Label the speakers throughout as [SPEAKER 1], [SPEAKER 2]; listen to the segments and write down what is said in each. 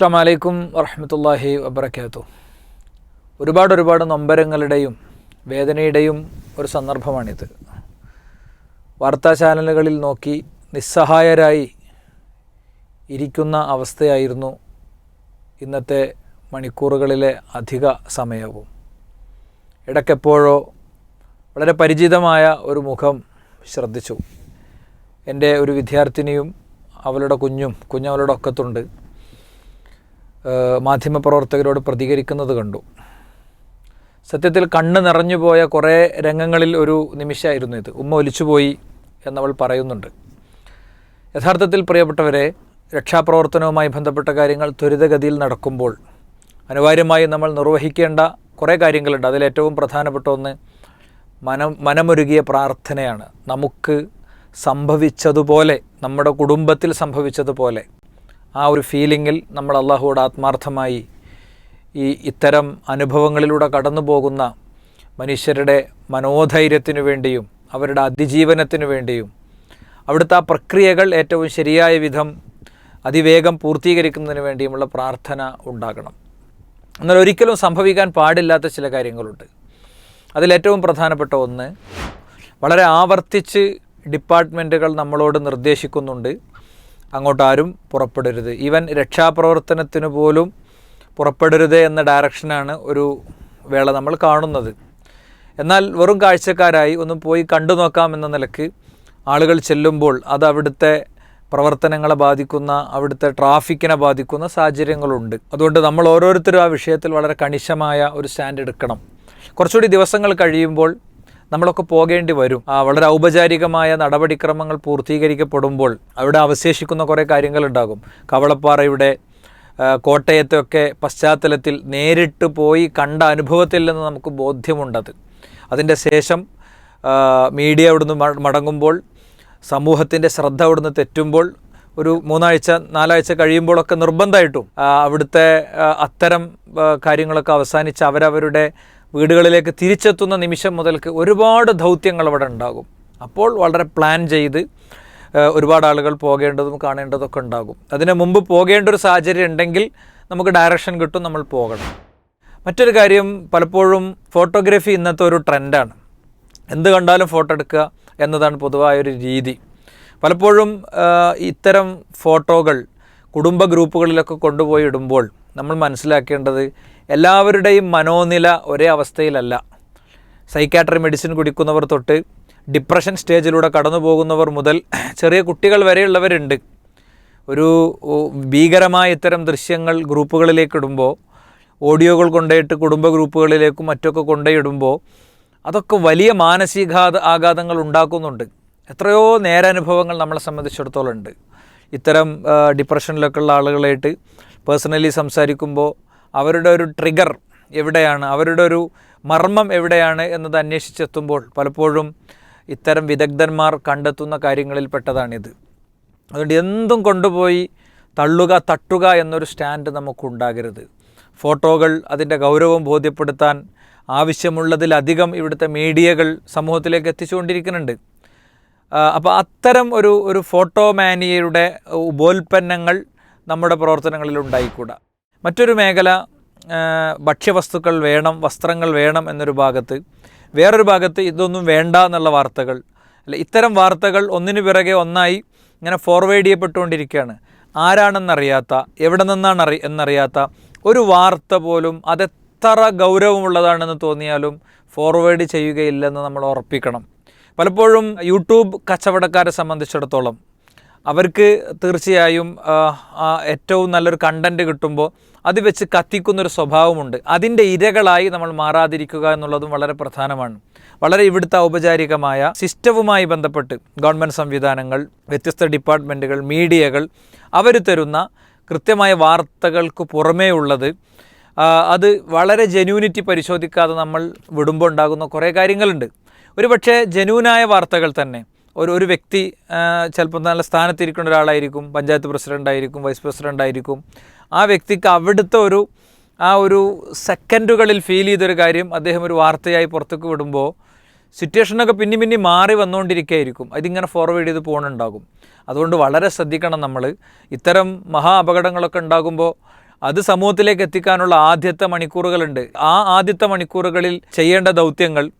[SPEAKER 1] അസ്സാം വലൈക്കും വറഹമത്തല്ലാഹി വബർക്കാത്തു ഒരുപാട് ഒരുപാട് നൊമ്പരങ്ങളുടെയും വേദനയുടെയും ഒരു സന്ദർഭമാണിത്. വാർത്താ ചാനലുകളിൽ നോക്കി നിസ്സഹായരായി ഇരിക്കുന്ന അവസ്ഥയായിരുന്നു ഇന്നത്തെ മണിക്കൂറുകളിലെ അധിക സമയവും. ഇടയ്ക്കെപ്പോഴോ വളരെ പരിചിതമായ ഒരു മുഖം ശ്രദ്ധിച്ചു. എന്റെ ഒരു വിദ്യാർത്ഥിനിയും അവളുടെ കുഞ്ഞും കുഞ്ഞവളുടെ ഒക്കത്തുണ്ട്. മാധ്യമപ്രവർത്തകരോട് പ്രതികരിക്കുന്നത് കണ്ടു. സത്യത്തിൽ കണ്ണ് നിറഞ്ഞു പോയ കുറേ രംഗങ്ങളിൽ ഒരു നിമിഷമായിരുന്നു ഇത്. ഉമ്മ ഒലിച്ചുപോയി എന്നവൾ പറയുന്നുണ്ട്. യഥാർത്ഥത്തിൽ പ്രിയപ്പെട്ടവരെ രക്ഷാപ്രവർത്തനവുമായി ബന്ധപ്പെട്ട കാര്യങ്ങൾ ത്വരിതഗതിയിൽ നടക്കുമ്പോൾ അനിവാര്യമായി നമ്മൾ നിർവഹിക്കേണ്ട കുറേ കാര്യങ്ങളുണ്ട്. അതിലേറ്റവും പ്രധാനപ്പെട്ട ഒന്ന് മനം മനമൊരുകിയ പ്രാർത്ഥനയാണ്. നമുക്ക് സംഭവിച്ചതുപോലെ നമ്മുടെ കുടുംബത്തിൽ സംഭവിച്ചതുപോലെ ആ ഒരു ഫീലിങ്ങിൽ നമ്മൾ അള്ളാഹുവോട് ആത്മാർത്ഥമായി ഈ ഇത്തരം അനുഭവങ്ങളിലൂടെ കടന്നു പോകുന്ന മനുഷ്യരുടെ മനോധൈര്യത്തിനു വേണ്ടിയും അവരുടെ അതിജീവനത്തിനു വേണ്ടിയും അവിടുത്തെ ആ പ്രക്രിയകൾ ഏറ്റവും ശരിയായ വിധം അതിവേഗം പൂർത്തീകരിക്കുന്നതിന് വേണ്ടിയുമുള്ള പ്രാർത്ഥന ഉണ്ടാകണം. എന്നാൽ ഒരിക്കലും സംഭവിക്കാൻ പാടില്ലാത്ത ചില കാര്യങ്ങളുണ്ട്. അതിലേറ്റവും പ്രധാനപ്പെട്ട ഒന്ന് വളരെ ആവർത്തിച്ച് ഡിപ്പാർട്ട്മെന്റുകൾ നമ്മളോട് നിർദ്ദേശിക്കുന്നുണ്ട്. അങ്ങോട്ട് ആരും പുറപ്പെടരുത്. ഈവൻ രക്ഷാപ്രവർത്തനത്തിന് പോലും പുറപ്പെടരുത് എന്ന ഡയറക്ഷനാണ് ഒരു വേള നമ്മൾ കാണുന്നത്. എന്നാൽ വെറും കാഴ്ചക്കാരായി ഒന്ന് പോയി കണ്ടു നോക്കാം എന്ന നിലയ്ക്ക് ആളുകൾ ചെല്ലുമ്പോൾ അത് അവിടുത്തെ പ്രവർത്തനങ്ങളെ ബാധിക്കുന്ന അവിടുത്തെ ട്രാഫിക്കിനെ ബാധിക്കുന്ന സാഹചര്യങ്ങളുണ്ട്. അതുകൊണ്ട് നമ്മൾ ഓരോരുത്തരും ആ വിഷയത്തിൽ വളരെ കണിശമായ ഒരു സ്റ്റാൻഡ് എടുക്കണം. കുറച്ചുകൂടി ദിവസങ്ങൾ കഴിയുമ്പോൾ നമ്മളൊക്കെ പോകേണ്ടി വരും. വളരെ ഔപചാരികമായ നടപടിക്രമങ്ങൾ പൂർത്തീകരിക്കപ്പെടുമ്പോൾ അവിടെ അവശേഷിക്കുന്ന കുറേ കാര്യങ്ങളുണ്ടാകും. കവളപ്പാറയുടെ ആ, കോട്ടയത്തെയൊക്കെ പശ്ചാത്തലത്തിൽ നേരിട്ട് പോയി കണ്ട അനുഭവത്തിൽ നിന്ന് നമുക്ക് ബോധ്യമുണ്ടത്. അതിന്റെ ശേഷം മീഡിയ അവിടുന്ന് മടങ്ങുമ്പോൾ സമൂഹത്തിന്റെ ശ്രദ്ധ അവിടുന്ന് തെറ്റുമ്പോൾ ഒരു മൂന്നാഴ്ച നാലാഴ്ച കഴിയുമ്പോഴൊക്കെ നിർബന്ധമായിട്ടും അവിടുത്തെ അത്തരം കാര്യങ്ങളൊക്കെ അവസാനിച്ച് അവരവരുടെ വീടുകളിലേക്ക് തിരിച്ചെത്തുന്ന നിമിഷം മുതൽക്ക് ഒരുപാട് ദൗത്യങ്ങൾ അവിടെ ഉണ്ടാകും. അപ്പോൾ വളരെ പ്ലാൻ ചെയ്ത് ഒരുപാട് ആളുകൾ പോകേണ്ടതും കാണേണ്ടതൊക്കെ ഉണ്ടാകും. അതിന് മുമ്പ് പോകേണ്ട ഒരു സാഹചര്യം ഉണ്ടെങ്കിൽ നമുക്ക് ഡയറക്ഷൻ കിട്ടും നമ്മൾ പോകണം. മറ്റൊരു കാര്യം പലപ്പോഴും ഫോട്ടോഗ്രാഫി ഇന്നത്തെ ഒരു ട്രെൻഡാണ് എന്ത് കണ്ടാലും ഫോട്ടോ എടുക്കുക എന്നതാണ് പൊതുവായൊരു രീതി. പലപ്പോഴും ഇത്തരം ഫോട്ടോകൾ കുടുംബ ഗ്രൂപ്പുകളിലൊക്കെ കൊണ്ടുപോയി ഇടുമ്പോൾ നമ്മൾ മനസ്സിലാക്കേണ്ടത് എല്ലാവരുടെയും മനോനില ഒരേ അവസ്ഥയിലല്ല. സൈക്കാട്രി മെഡിസിൻ കുടിക്കുന്നവർ തൊട്ട് ഡിപ്രഷൻ സ്റ്റേജിലൂടെ കടന്നു പോകുന്നവർ മുതൽ ചെറിയ കുട്ടികൾ വരെയുള്ളവരുണ്ട്. ഒരു ഭീകരമായ ഇത്തരം ദൃശ്യങ്ങൾ ഗ്രൂപ്പുകളിലേക്ക് ഇടുമ്പോൾ ഓഡിയോകൾ കൊണ്ടുപോയിട്ട് കുടുംബ ഗ്രൂപ്പുകളിലേക്കും മറ്റൊക്കെ കൊണ്ടുപോയിടുമ്പോൾ അതൊക്കെ വലിയ മാനസികാത ആഘാതങ്ങൾ ഉണ്ടാക്കുന്നുണ്ട്. എത്രയോ നേരനുഭവങ്ങൾ നമ്മളെ സംബന്ധിച്ചിടത്തോളം ഉണ്ട്. ഇത്തരം ഡിപ്രഷനിലൊക്കെയുള്ള ആളുകളായിട്ട് പേഴ്സണലി സംസാരിക്കുമ്പോൾ അവരുടെ ഒരു ട്രിഗർ എവിടെയാണ് അവരുടെ ഒരു മർമ്മം എവിടെയാണ് എന്നത് അന്വേഷിച്ചെത്തുമ്പോൾ പലപ്പോഴും ഇത്തരം വിദഗ്ധന്മാർ കണ്ടെത്തുന്ന കാര്യങ്ങളിൽ പെട്ടതാണിത് അതുകൊണ്ട് എന്തും കൊണ്ടുപോയി തള്ളുക തട്ടുക എന്നൊരു സ്റ്റാൻഡ് നമുക്കുണ്ടാകരുത് ഫോട്ടോകൾ അതിന്റെ ഗൗരവം ബോധ്യപ്പെടുത്താൻ ആവശ്യമുള്ളതിലധികം ഇവിടുത്തെ മീഡിയകൾ സമൂഹത്തിലേക്ക് എത്തിച്ചുകൊണ്ടിരിക്കുന്നുണ്ട് അപ്പോൾ അത്തരം ഒരു ഒരു ഫോട്ടോ മാനിയയുടെ ഉപോൽപ്പന്നങ്ങൾ നമ്മുടെ പ്രവർത്തനങ്ങളിൽ ഉണ്ടായിക്കൂടാ മറ്റൊരു മേഖല ഭക്ഷ്യവസ്തുക്കൾ വേണം വസ്ത്രങ്ങൾ വേണം എന്നൊരു ഭാഗത്ത് വേറൊരു ഭാഗത്ത് ഇതൊന്നും വേണ്ട എന്നുള്ള വാർത്തകൾ അല്ല ഇത്തരം വാർത്തകൾ ഒന്നിനു പിറകെ ഒന്നായി ഇങ്ങനെ ഫോർവേഡ് ചെയ്യപ്പെട്ടുകൊണ്ടിരിക്കുകയാണ്. ആരാണെന്നറിയാത്ത എവിടെ നിന്നാണ് അറി എന്നറിയാത്ത ഒരു വാർത്ത പോലും അതെത്ര ഗൗരവമുള്ളതാണെന്ന് തോന്നിയാലും ഫോർവേഡ് ചെയ്യുകയില്ലെന്ന് നമ്മൾ ഉറപ്പിക്കണം. പലപ്പോഴും യൂട്യൂബ് കച്ചവടക്കാരെ സംബന്ധിച്ചിടത്തോളം അവർക്ക് തീർച്ചയായും ഏറ്റവും നല്ലൊരു കണ്ടന്റ് കിട്ടുമ്പോൾ അത് വെച്ച് കത്തിക്കുന്നൊരു സ്വഭാവമുണ്ട്. അതിന്റെ ഇരകളായി നമ്മൾ മാറാതിരിക്കുക എന്നുള്ളതും വളരെ പ്രധാനമാണ്. വളരെ ഇവിടുത്തെ ഔപചാരികമായ സിസ്റ്റവുമായി ബന്ധപ്പെട്ട് ഗവൺമെന്റ് സംവിധാനങ്ങൾ വ്യത്യസ്ത ഡിപ്പാർട്ട്മെന്റുകൾ മീഡിയകൾ അവർ തരുന്ന കൃത്യമായ വാർത്തകൾക്ക് പുറമേ ഉള്ളത് അത് വളരെ ജെന്യൂനിറ്റി പരിശോധിക്കാതെ നമ്മൾ വിടുമ്പോൾ ഉണ്ടാകുന്ന കുറേ കാര്യങ്ങളുണ്ട്. ഒരുപക്ഷെ ജെന്യൂനായ വാർത്തകൾ തന്നെ ഒരു ഒരു വ്യക്തി ചിലപ്പോൾ നല്ല സ്ഥാനത്തിരിക്കുന്ന ഒരാളായിരിക്കും പഞ്ചായത്ത് പ്രസിഡന്റ് ആയിരിക്കും വൈസ് പ്രസിഡന്റ് ആയിരിക്കും. ആ വ്യക്തിക്ക് അവിടുത്തെ ഒരു ആ ഒരു സെക്കൻഡുകളിൽ ഫീൽ ചെയ്തൊരു കാര്യം അദ്ദേഹം ഒരു വാർത്തയായി പുറത്തേക്ക് വിടുമ്പോൾ സിറ്റുവേഷനൊക്കെ പിന്നി പിന്നി മാറി വന്നുകൊണ്ടിരിക്കുകയായിരിക്കും. അതിങ്ങനെ ഫോർവേഡ് ചെയ്ത് പോകണുണ്ടാകും. അതുകൊണ്ട് വളരെ ശ്രദ്ധിക്കണം നമ്മൾ. ഇത്തരം മഹാ അപകടങ്ങളൊക്കെ ഉണ്ടാകുമ്പോൾ അത് സമൂഹത്തിലേക്ക് എത്തിക്കാനുള്ള ആദ്യത്തെ മണിക്കൂറുകളുണ്ട്. ആ ആദ്യത്തെ മണിക്കൂറുകളിൽ ചെയ്യേണ്ട ദൗത്യങ്ങൾ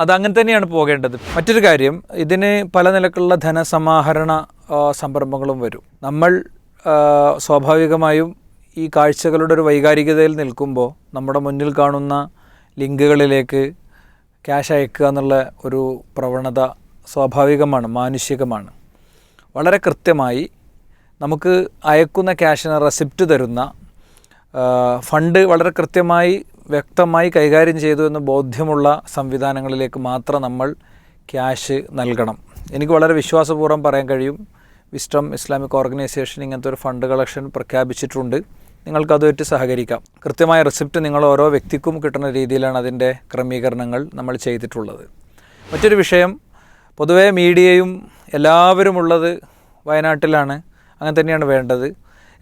[SPEAKER 1] അതങ്ങനെ തന്നെയാണ് പോകേണ്ടത്. മറ്റൊരു കാര്യം ഇതിന് പല നിലക്കുള്ള ധനസമാഹരണ സംരംഭങ്ങളും വരും. നമ്മൾ സ്വാഭാവികമായും ഈ കാഴ്ചകളുടെ ഒരു വൈകാരികതയിൽ നിൽക്കുമ്പോൾ നമ്മുടെ മുന്നിൽ കാണുന്ന ലിങ്കുകളിലേക്ക് ക്യാഷ് അയക്കുക എന്നുള്ള ഒരു പ്രവണത സ്വാഭാവികമാണ് മാനുഷികമാണ്. വളരെ കൃത്യമായി നമുക്ക് അയക്കുന്ന ക്യാഷിന് റെസിപ്റ്റ് തരുന്ന ഫണ്ട് വളരെ കൃത്യമായി വ്യക്തമായി കൈകാര്യം ചെയ്തു എന്ന് ബോധ്യമുള്ള സംവിധാനങ്ങളിലേക്ക് മാത്രം നമ്മൾ ക്യാഷ് നൽകണം. എനിക്ക് വളരെ വിശ്വാസപൂർവം പറയാൻ കഴിയും. വിസ്റ്റം ഇസ്ലാമിക് ഓർഗനൈസേഷൻ ഇങ്ങനത്തെ ഒരു ഫണ്ട് കളക്ഷൻ പ്രഖ്യാപിച്ചിട്ടുണ്ട്. നിങ്ങൾക്കതുമായിട്ട് സഹകരിക്കാം. കൃത്യമായ റെസിപ്റ്റ് നിങ്ങൾ ഓരോ വ്യക്തിക്കും കിട്ടുന്ന രീതിയിലാണ് അതിന്റെ ക്രമീകരണങ്ങൾ നമ്മൾ ചെയ്തിട്ടുള്ളത്. മറ്റൊരു വിഷയം പൊതുവേ മീഡിയയും എല്ലാവരും ഉള്ളത് വയനാട്ടിലാണ്. അങ്ങനെ തന്നെയാണ് വേണ്ടത്.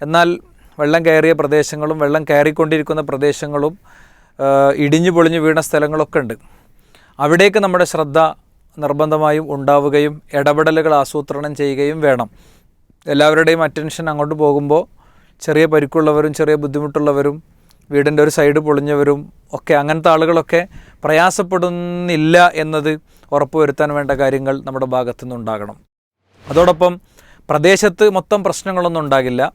[SPEAKER 1] എന്നാൽ വെള്ളം കയറിയ പ്രദേശങ്ങളും വെള്ളം കയറിക്കൊണ്ടിരിക്കുന്ന പ്രദേശങ്ങളും ഇടിഞ്ഞു പൊളിഞ്ഞു വീണ സ്ഥലങ്ങളൊക്കെ ഉണ്ട്. അവിടേക്ക് നമ്മുടെ ശ്രദ്ധ നിർബന്ധമായും ഉണ്ടാവുകയും ഇടപെടലുകൾ ആസൂത്രണം ചെയ്യുകയും വേണം. എല്ലാവരുടെയും അറ്റൻഷൻ അങ്ങോട്ട് പോകുമ്പോൾ ചെറിയ പരിക്കുള്ളവരും ചെറിയ ബുദ്ധിമുട്ടുള്ളവരും വീടിന്റെ ഒരു സൈഡ് പൊളിഞ്ഞവരും ഒക്കെ അങ്ങനത്തെ ആളുകളൊക്കെ പ്രയാസപ്പെടുന്നില്ല എന്നത് ഉറപ്പുവരുത്താൻ വേണ്ട കാര്യങ്ങൾ നമ്മുടെ ഭാഗത്തു നിന്നുണ്ടാകണം അതോടൊപ്പം പ്രദേശത്ത് മൊത്തം പ്രശ്നങ്ങളൊന്നും ഉണ്ടാകില്ല.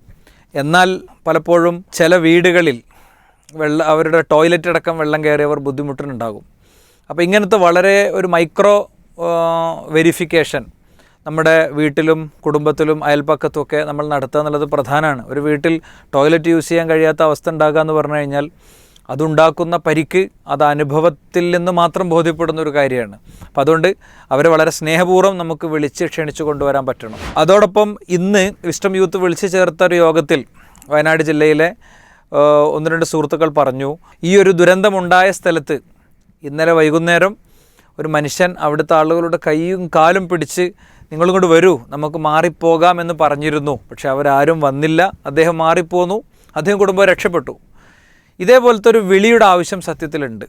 [SPEAKER 1] എന്നാൽ പലപ്പോഴും ചില വീടുകളിൽ വെള്ള അവരുടെ ടോയ്ലറ്റ് അടക്കം വെള്ളം കയറിയവർ ബുദ്ധിമുട്ടിനുണ്ടാകും. അപ്പോൾ ഇങ്ങനത്തെ വളരെ ഒരു മൈക്രോ വെരിഫിക്കേഷൻ നമ്മുടെ വീട്ടിലും കുടുംബത്തിലും അയൽപ്പക്കത്തും ഒക്കെ നമ്മൾ നടത്തുക എന്നുള്ളത് പ്രധാനമാണ് ഒരു വീട്ടിൽ ടോയ്ലറ്റ് യൂസ് ചെയ്യാൻ കഴിയാത്ത അവസ്ഥ ഉണ്ടാകുക എന്ന് പറഞ്ഞു കഴിഞ്ഞാൽ അതുണ്ടാക്കുന്ന പരിക്ക് അത് അനുഭവത്തിൽ നിന്ന് മാത്രം ബോധ്യപ്പെടുന്ന ഒരു കാര്യമാണ്. അപ്പം അതുകൊണ്ട് അവരെ വളരെ സ്നേഹപൂർവം നമുക്ക് വിളിച്ച് ക്ഷണിച്ചു കൊണ്ടുവരാൻ പറ്റണം. അതോടൊപ്പം ഇന്ന് വിസ്റ്റം യൂത്ത് വിളിച്ചു ചേർത്ത ഒരു യോഗത്തിൽ വയനാട് ജില്ലയിലെ ഒന്ന് രണ്ട് സുഹൃത്തുക്കൾ പറഞ്ഞു ഈ ഒരു ദുരന്തമുണ്ടായ സ്ഥലത്ത് ഇന്നലെ വൈകുന്നേരം ഒരു മനുഷ്യൻ അവിടുത്തെ ആളുകളുടെ കൈയും കാലും പിടിച്ച് നിങ്ങളും കൊണ്ട് വരൂ നമുക്ക് മാറിപ്പോകാം എന്ന് പറഞ്ഞിരുന്നു. പക്ഷെ അവരാരും വന്നില്ല. അദ്ദേഹം മാറിപ്പോന്നു. അദ്ദേഹം കുടുംബം രക്ഷപ്പെട്ടു. ഇതേപോലത്തെ ഒരു വിളിയുടെ ആവശ്യം സത്യത്തിലുണ്ട്.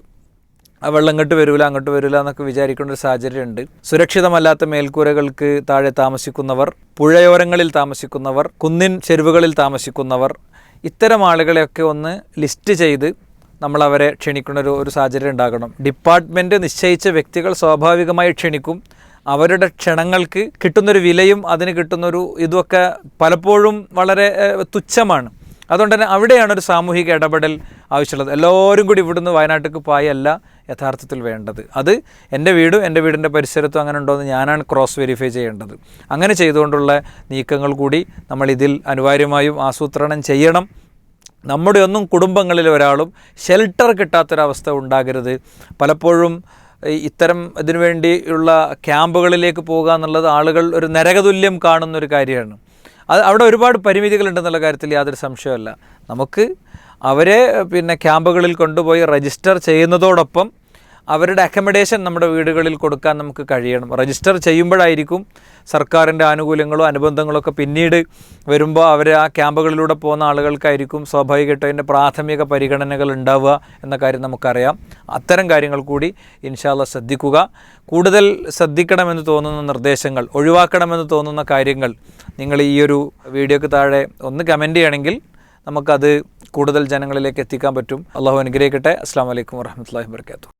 [SPEAKER 1] ആ വെള്ളം ഇങ്ങോട്ട് വരില്ല അങ്ങോട്ട് വരില്ല എന്നൊക്കെ വിചാരിക്കേണ്ട ഒരു സാഹചര്യമുണ്ട്. സുരക്ഷിതമല്ലാത്ത മേൽക്കൂരകൾക്ക് താഴെ താമസിക്കുന്നവർ പുഴയോരങ്ങളിൽ താമസിക്കുന്നവർ കുന്നിൻ ചെരുവുകളിൽ താമസിക്കുന്നവർ ഇത്തരം ആളുകളെയൊക്കെ ഒന്ന് ലിസ്റ്റ് ചെയ്ത് നമ്മൾ അവരെ ക്ഷണിക്കുന്ന ഒരു ഒരു സാഹചര്യം ഉണ്ടാകണം. ഡിപ്പാർട്ട്മെന്റ് നിശ്ചയിച്ച വ്യക്തികൾ സ്വാഭാവികമായി ക്ഷണിക്കും. അവരുടെ ക്ഷണങ്ങൾക്ക് കിട്ടുന്നൊരു വിലയും അതിന് കിട്ടുന്നൊരു ഇതുമൊക്കെ പലപ്പോഴും വളരെ തുച്ഛമാണ്. അതുകൊണ്ട് തന്നെ അവിടെയാണ് ഒരു സാമൂഹിക ഇടപെടൽ ആവശ്യമുള്ളത്. എല്ലാവരും കൂടി ഇവിടുന്ന് വയനാട്ടിലേക്ക് പോയല്ല യഥാർത്ഥത്തിൽ വേണ്ടത്. അത് എന്റെ വീടും എന്റെ വീടിന്റെ പരിസരത്തും അങ്ങനെ ഉണ്ടോ എന്ന് ഞാനാണ് ക്രോസ് വെരിഫൈ ചെയ്യേണ്ടത്. അങ്ങനെ ചെയ്തുകൊണ്ടുള്ള നീക്കങ്ങൾ കൂടി നമ്മൾ ഇതിൽ അനിവാര്യമായും ആസൂത്രണം ചെയ്യണം. നമ്മുടെ ഒന്നും കുടുംബങ്ങളിൽ ഒരാളും ഷെൽട്ടർ കിട്ടാത്തൊരവസ്ഥ ഉണ്ടാകരുത്. പലപ്പോഴും ഇത്തരം ഇതിനു വേണ്ടിയുള്ള ക്യാമ്പുകളിലേക്ക് പോകുക എന്നുള്ളത് ആളുകൾ ഒരു നരകതുല്യം കാണുന്നൊരു കാര്യമാണ്. അത് അവിടെ ഒരുപാട് പരിമിതികളുണ്ടെന്നുള്ള കാര്യത്തിൽ യാതൊരു സംശയമല്ല. നമുക്ക് അവരെ പിന്നെ ക്യാമ്പുകളിൽ കൊണ്ടുപോയി രജിസ്റ്റർ ചെയ്യുന്നതോടൊപ്പം അവരുടെ അക്കമഡേഷൻ നമ്മുടെ വീടുകളിൽ കൊടുക്കാൻ നമുക്ക് കഴിയണം. രജിസ്റ്റർ ചെയ്യുമ്പോഴായിരിക്കും സർക്കാരിന്റെ ആനുകൂല്യങ്ങളോ അനുബന്ധങ്ങളോ ഒക്കെ പിന്നീട് വരുമ്പോൾ അവർ ആ ക്യാമ്പുകളിലൂടെ പോകുന്ന ആളുകൾക്കായിരിക്കും സ്വാഭാവികമായിട്ടും അതിന്റെ പ്രാഥമിക പരിഗണനകൾ ഉണ്ടാവുക എന്ന കാര്യം നമുക്കറിയാം. അത്തരം കാര്യങ്ങൾ കൂടി ഇൻഷാല്ല ശ്രദ്ധിക്കുക. കൂടുതൽ ശ്രദ്ധിക്കണമെന്ന് തോന്നുന്ന നിർദ്ദേശങ്ങൾ ഒഴിവാക്കണമെന്ന് തോന്നുന്ന കാര്യങ്ങൾ നിങ്ങൾ ഈ ഒരു വീഡിയോക്ക് താഴെ ഒന്ന് കമന്റ് ചെയ്യണമെങ്കിൽ നമുക്കത് കൂടുതൽ ജനങ്ങളിലേക്ക് എത്തിക്കാൻ പറ്റും. അള്ളാഹു അനുഗ്രഹിക്കട്ടെ. അസ്സാം വലൈക്കും വർഹമത്തല്ലാഹി വർക്കാത്തു